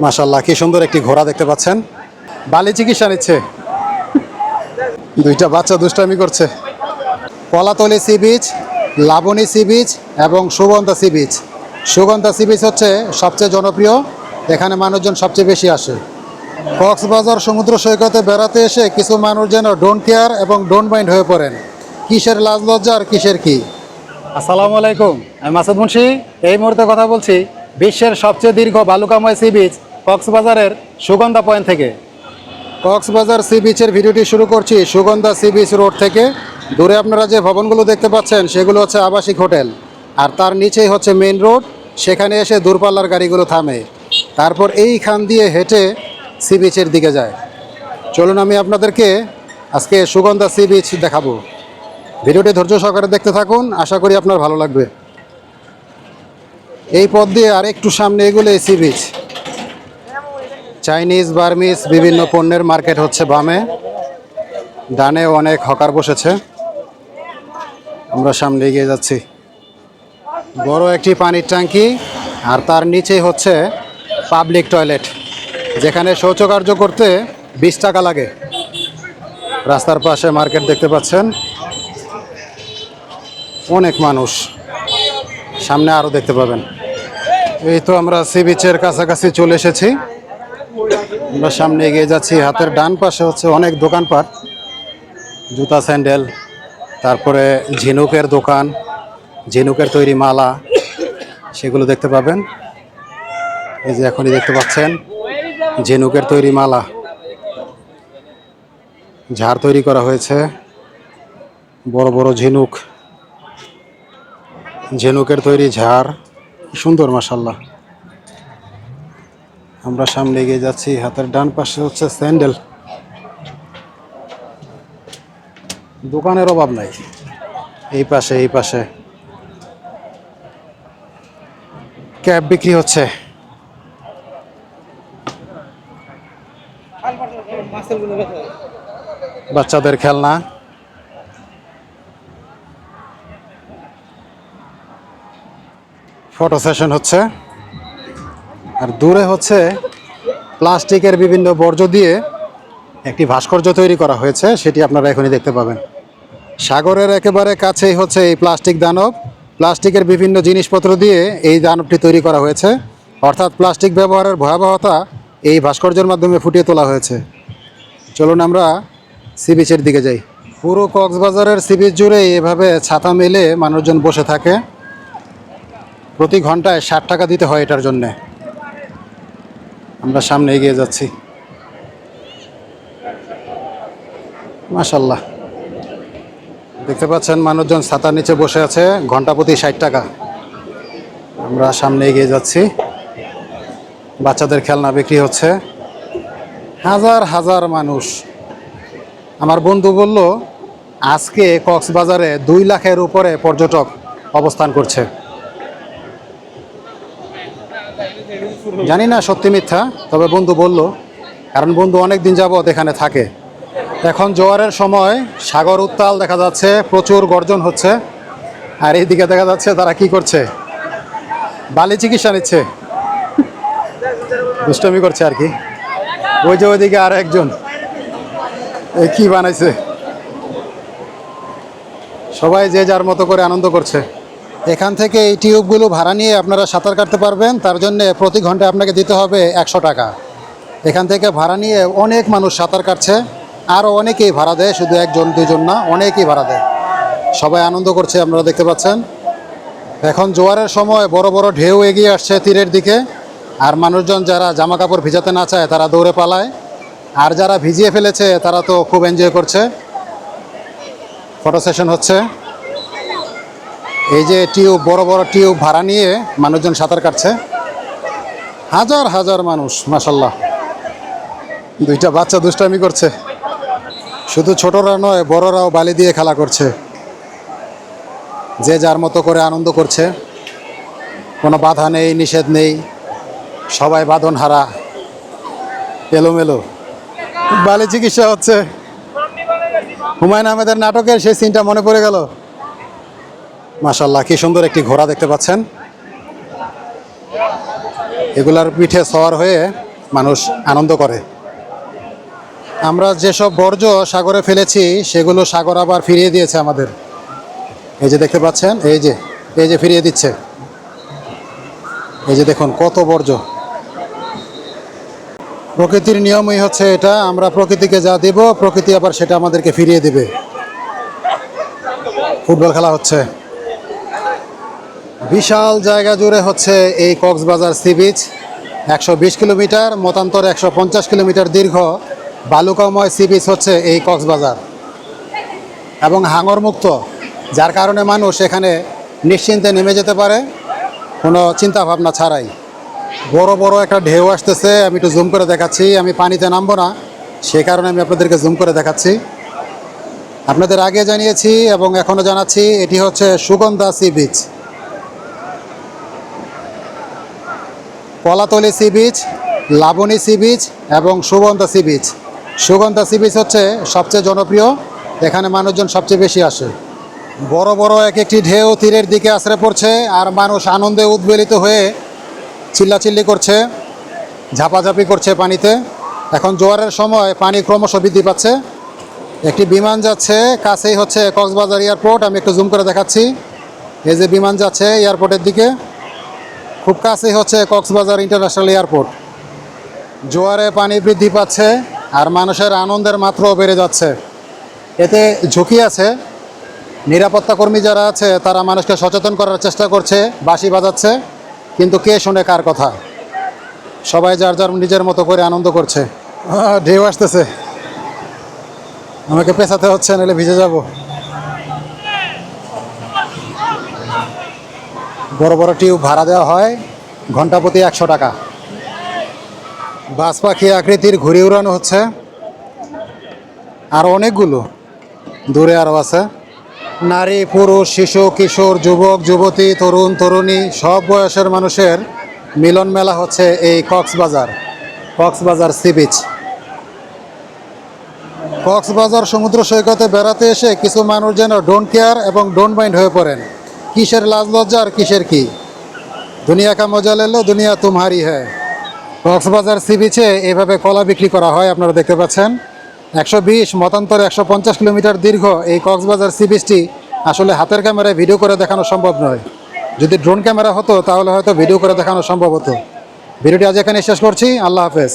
মাশাল্লাহ কি সুন্দর একটি ঘোড়া দেখতে পাচ্ছেন। বালি চিকিৎসা নিচ্ছে। দুইটা বাচ্চা দুষ্টামি করছে। Kolatoli sea beach, Laboni sea beach এবং Sugandha sea beach. Sugandha sea beach হচ্ছে সবচেয়ে জনপ্রিয়, এখানে মানুষজন সবচেয়ে বেশি আসে। কক্সবাজার সমুদ্র সৈকতে বেড়াতে এসে কিছু মানুষ যেন ডোন্ট কেয়ার এবং ডোন্ট মাইন্ড হয়ে পড়েন। কিসের লাজ লজ্জা আর কিসের কি? আসসালামু আলাইকুম, আমি মাসুদ মুন্সি, এই মুহূর্তে কথা বলছি বিশ্বের সবচেয়ে দীর্ঘ বালুকাময় সি বিচ কক্সবাজারের সুগন্ধা পয়েন্ট থেকে। কক্সবাজার সি বিচের ভিডিওটি শুরু করছি সুগন্ধা সি বিচ রোড থেকে। দূরে আপনারা যে ভবনগুলো দেখতে পাচ্ছেন, সেগুলো হচ্ছে আবাসিক হোটেল। আর তার নিচেই হচ্ছে মেইন রোড, সেখানে এসে দূরপাল্লার গাড়িগুলো থামে। তারপর এইখান দিয়ে হেঁটে সি বিচের দিকে যায়। চলুন আমি আপনাদেরকে আজকে সুগন্ধা সি বিচ দেখাবো। ভিডিওটি ধৈর্য সহকারে দেখতে থাকুন, আশা করি আপনার ভালো লাগবে। এই পথ দিয়ে আর একটু সামনে এগুলো সি বিচ চাইনিজ বার্মিজ বিভিন্ন পণ্যের মার্কেট হচ্ছে বামে। ডানে অনেক হকার বসেছে। আমরা সামনে এগিয়ে যাচ্ছি। বড় একটি পানির ট্যাঙ্কি আর তার নিচেই হচ্ছে পাবলিক টয়লেট যেখানে শৌচকার্য করতে বিশ টাকা লাগে। রাস্তার পাশে মার্কেট দেখতে পাচ্ছেন। অনেক মানুষ। সামনে আরও দেখতে পাবেন। এই তো আমরা সি বিচের কাছাকাছি চলে এসেছি। আমরা সামনে এগিয়ে যাচ্ছি, হাতের ডান পাশে হচ্ছে অনেক দোকানপাট। জুতা, স্যান্ডেল, তারপরে ঝিনুকের দোকান, ঝিনুকের তৈরি মালা, সেগুলো দেখতে পাবেন। এই যে এখনই দেখতে পাচ্ছেন, ঝিনুকের তৈরি মালা। ঝাড় তৈরি করা হয়েছে, বড় বড় ঝিনুক। ঝিনুকের তৈরি ঝাড়। সুন্দর মাসাল্লাহ আমরা সামনে এগিয়ে যাচ্ছি, হাতের ডান পাশে হচ্ছে স্যান্ডেল। দোকানের অভাব নাই। এই পাশে এই পাশে। ক্যাব বিক্রি হচ্ছে। বাচ্চাদের খেলনা। ফটো সেশন হচ্ছে। আর দূরে হচ্ছে প্লাস্টিকের বিভিন্ন বর্জ্য দিয়ে একটি ভাস্কর্য তৈরি করা হয়েছে, সেটি আপনারা এখনই দেখতে পাবেন। সাগরের একেবারে কাছেই হচ্ছে এই প্লাস্টিক দানব। প্লাস্টিকের বিভিন্ন জিনিসপত্র দিয়ে এই দানবটি তৈরি করা হয়েছে। অর্থাৎ প্লাস্টিক ব্যবহারের ভয়াবহতা এই ভাস্কর্যের মাধ্যমে ফুটিয়ে তোলা হয়েছে। চলুন আমরা সি বিচের দিকে যাই। পুরো কক্সবাজারের সি বিচ জুড়েই এভাবে ছাতা মেলে মানুষজন বসে থাকে। প্রতি ঘন্টায় ষাট টাকা দিতে হয় এটার জন্যে। আমরা সামনে এগিয়ে যাচ্ছি। মাশাল্লাহ। দেখতে পাচ্ছেন মানুষজন ছাতার নিচে বসে আছে, ঘণ্টা প্রতি ষাট টাকা। আমরা সামনে এগিয়ে যাচ্ছি। বাচ্চাদের খেলনা বিক্রি হচ্ছে। হাজার হাজার মানুষ। আমার বন্ধু বলল, আজকে কক্সবাজারে দুই লাখের উপরে পর্যটক অবস্থান করছে। জানি না সত্যি মিথ্যা, তবে বন্ধু বলল, কারণ বন্ধু অনেক দিন যাবৎ এখানে থাকে। এখন জোয়ারের সময় সাগর উত্তাল দেখা যাচ্ছে, প্রচুর গর্জন হচ্ছে, আর এইদিকে দেখা যাচ্ছে তারা কি করছে? বালি চিকিৎসা নিচ্ছে। দুষ্টমি করছে আর কি। ওই যে ওইদিকে আর একজন। এ কি বানাইছে? সবাই যে যার মতো করে আনন্দ করছে। এখান থেকে এই টিউবগুলো ভাড়া নিয়ে আপনারা সাঁতার কাটতে পারবেন, তার জন্য প্রতি ঘন্টায় আপনাকে দিতে হবে একশো টাকা। এখান থেকে ভাড়া নিয়ে অনেক মানুষ সাঁতার কাটছে আরও অনেকেই ভাড়া দেয়, শুধু একজন, দুজন না, অনেকেই ভাড়া দেয়। সবাই আনন্দ করছে, আপনারা দেখতে পাচ্ছেন। এখন জোয়ারের সময় বড় বড় ঢেউ এগিয়ে আসছে তীরের দিকে, আর মানুষজন যারা জামা কাপড় ভিজাতে না চায়, তারা দৌড়ে পালায়। আর যারা ভিজিয়ে ফেলেছে, তারা তো খুব এনজয় করছে। ফটো সেশন হচ্ছে। এই যে টিউব, বড় বড় টিউব ভাড়া নিয়ে মানুষজন সাঁতার কাটছে। হাজার হাজার মানুষ মাসাল্লাহ দুইটা বাচ্চা দুষ্টামি করছে। শুধু ছোটরা নয়, বড়রাও বালি দিয়ে খেলা করছে। যে যার মতো করে আনন্দ করছে। কোনো বাধা নেই, নিষেধ নেই। সবাই বাঁধন হারা এলোমেলো। বালি চিকিৎসা হচ্ছে। হুমায়ুন আহমেদের নাটকের সেই সিনটা মনে পড়ে গেল। মাশাল্লাহ কি সুন্দর একটি ঘোড়া দেখতে পাচ্ছেন। এগুলার পিঠে সওয়ার হয়ে মানুষ আনন্দ করে। আমরা যেসব বর্জ্য সাগরে ফেলেছি, সেগুলো সাগর আবার ফিরিয়ে দিয়েছে আমাদের। এই যে দেখতে পাচ্ছেন, এই যে এই যে ফিরিয়ে দিচ্ছে। এই যে দেখুন, কত বর্জ্য। প্রকৃতির নিয়মই হচ্ছে এটা, আমরা প্রকৃতিকে যা দেব, প্রকৃতি আবার সেটা আমাদেরকে ফিরিয়ে দেবে। ফুটবল খেলা হচ্ছে। বিশাল জায়গা জুড়ে হচ্ছে এই কক্সবাজার সি বিচ। একশো বিশ কিলোমিটার, মতান্তর একশো পঞ্চাশ কিলোমিটার দীর্ঘ বালুকাময় সি বিচ হচ্ছে এই কক্সবাজার। এবং হাঙর মুক্ত যার কারণে মানুষ এখানে নিশ্চিন্তে নেমে যেতে পারে, কোনো চিন্তা ভাবনা ছাড়াই। বড় বড় একটা ঢেউ আসতেছে, আমি একটু জুম করে দেখাচ্ছি, আমি পানিতে নামবো না, সে কারণে আমি আপনাদেরকে জুম করে দেখাচ্ছি। আপনাদের আগে জানিয়েছি এবং এখনও জানাচ্ছি, এটি হচ্ছে Sugandha sea beach. Kolatoli sea beach, Laboni sea beach এবং Sugandha sea beach. Sugandha sea beach হচ্ছে সবচেয়ে জনপ্রিয়, এখানে মানুষজন সবচেয়ে বেশি আসে। বড় বড় এক একটি ঢেউ তীরের দিকে আশ্রে পড়ছে আর মানুষ আনন্দে উদ্বেলিত হয়ে চিল্লাচিল্লি করছে, ঝাপাঝাপি করছে পানিতে। এখন জোয়ারের সময় পানি ক্রমশ বৃদ্ধি পাচ্ছে। একটি বিমান যাচ্ছে, কাছেই হচ্ছে কক্সবাজার এয়ারপোর্ট, আমি একটু জুম করে দেখাচ্ছি। এই যে বিমান যাচ্ছে এয়ারপোর্টের দিকে। খুব কাছেই হচ্ছে কক্সবাজার ইন্টারন্যাশনাল এয়ারপোর্ট। জোয়ারে পানি বৃদ্ধি পাচ্ছে আর মানুষের আনন্দের মাত্রাও বেড়ে যাচ্ছে। এতে ঝুঁকি আছে। নিরাপত্তা কর্মী যারা আছে, তারা মানুষকে সচেতন করার চেষ্টা করছে, বাঁশি বাজাচ্ছে। কিন্তু কে শোনে কার কথা? সবাই যার যার নিজের মতো করে আনন্দ করছে। ঢেউ আসতেছে। আমাকে পেছাতে হচ্ছে, নাহলে ভিজে যাব। বড় টিউব ভাড়া দেওয়া হয়, ঘণ্টা প্রতি একশো টাকা। বাস পাখি আকৃতির ঘুরে উড়ানো হচ্ছে। আর অনেকগুলো, দূরে আরও আছে। নারী, পুরুষ, শিশু, কিশোর, যুবক, যুবতী, তরুণ, তরুণী, সব বয়সের মানুষের মিলন মেলা হচ্ছে এই কক্সবাজার কক্সবাজার সি বিচ। কক্সবাজার সমুদ্র সৈকতে বেড়াতে এসে কিছু মানুষ যেন ডোন্ট কেয়ার এবং ডোন্ট মাইন্ড হয়ে পড়েন। কিসের লাজ লজ্জা আর কিসের কি? দুনিয়া কা মজা লেলো দুনিয়া তুমহারি হ্যায় কক্সবাজার সি বিচে এভাবে কলা বিক্রি করা হয়, আপনারা দেখতে পাচ্ছেন। একশো বিশ, মতান্তর একশো পঞ্চাশ কিলোমিটার দীর্ঘ এই কক্সবাজার সি বিচটি আসলে হাতের ক্যামেরায় ভিডিও করে দেখানো সম্ভব নয়। যদি ড্রোন ক্যামেরা হতো, তাহলে হয়তো ভিডিও করে দেখানো সম্ভব হতো। ভিডিওটি আজ এখানে শেষ করছি। আল্লাহ হাফেজ।